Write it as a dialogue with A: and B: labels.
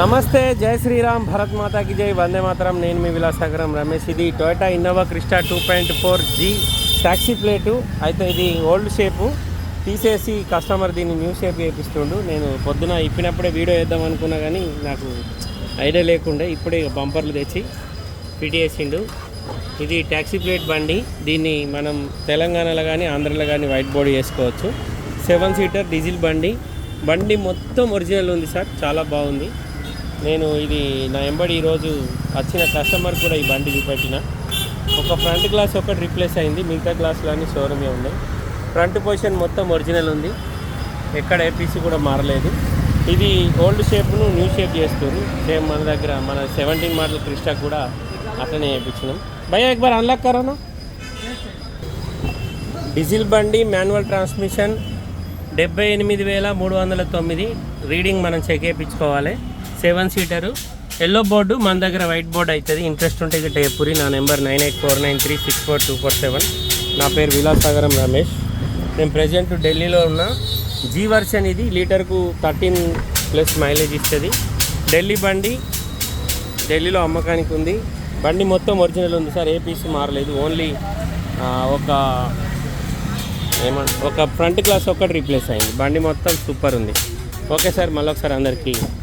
A: నమస్తే జై శ్రీరామ్ భరత్ మాతాకి జై వందే మాతరం. నేను మీ విలాసాగరం రమేష్. ఇది Toyota Innova Crysta two point four G taxi plate. అయితే ఇది ఓల్డ్ షేపు. తీసేసి కస్టమర్ దీన్ని న్యూ షేప్ చేపిస్తుండు. నేను పొద్దున ఇప్పినప్పుడే వీడియో వేద్దాం అనుకున్నా కానీ నాకు ఐడియా లేకుండే ఇప్పుడే బంపర్లు తెచ్చి ఫిట్ చేసిండు. ఇది ట్యాక్సీ ప్లేట్ బండి. దీన్ని మనం తెలంగాణలో కానీ ఆంధ్రలో కానీ వైట్ బోర్డ్ చేసుకోవచ్చు. సెవెన్ సీటర్ డీజిల్ బండి. బండి మొత్తం ఒరిజినల్ ఉంది సార్. చాలా బాగుంది. నేను ఇది నా ఎంబడి ఈరోజు వచ్చిన కస్టమర్ కూడా ఈ బండి చూపెట్టిన. ఒక ఫ్రంట్ గ్లాస్ ఒకటి రీప్లేస్ అయింది మిగతా గ్లాసులన్నీ షోరూమే ఉన్నాయి. ఫ్రంట్ పొజిషన్ మొత్తం ఒరిజినల్ ఉంది. ఎక్కడ ఏ పీస్ కూడా మారలేదు. ఇది ఓల్డ్ షేప్ను న్యూ షేప్ చేస్తారు సేమ్ మన దగ్గర మన సెవెంటీన్ మోడల్ క్రిస్టా కూడా అట్లనే చేయించినాం భయ ఎక్బార్ అన్లాక్ కరోనా? డీజిల్ బండి మాన్యువల్ ట్రాన్స్మిషన్ డెబ్బై ఎనిమిది వేల మూడు వందల తొమ్మిది. రీడింగ్ మనం చెక్ చేయించుకోవాలి. సెవెన్ సీటరు. ఎల్లో బోర్డు మన దగ్గర వైట్ బోర్డు అవుతుంది ఇంట్రెస్ట్ ఉంటే గిట్ట టేపురి నా number nine eight four nine three six four two four seven. నా పేరు విలాసాగరం రమేష్. నేను ప్రజెంట్ ఢిల్లీలో ఉన్న. జీ వర్షన్ ఇది లీటర్కు థర్టీన్ ప్లస్ మైలేజ్ ఇస్తుంది. ఢిల్లీ బండి ఢిల్లీలో అమ్మకానికి ఉంది. బండి మొత్తం ఒరిజినల్ ఉంది సార్. ఏ పీస్ మారలేదు. ఓన్లీ ఒక ఏమంట ఒక ఫ్రంట్ క్లాస్ ఒక్కటి రీప్లేస్ అయింది. బండి మొత్తం సూపర్ ఉంది. Okay sir. మళ్ళీ ఒకసారి అందరికీ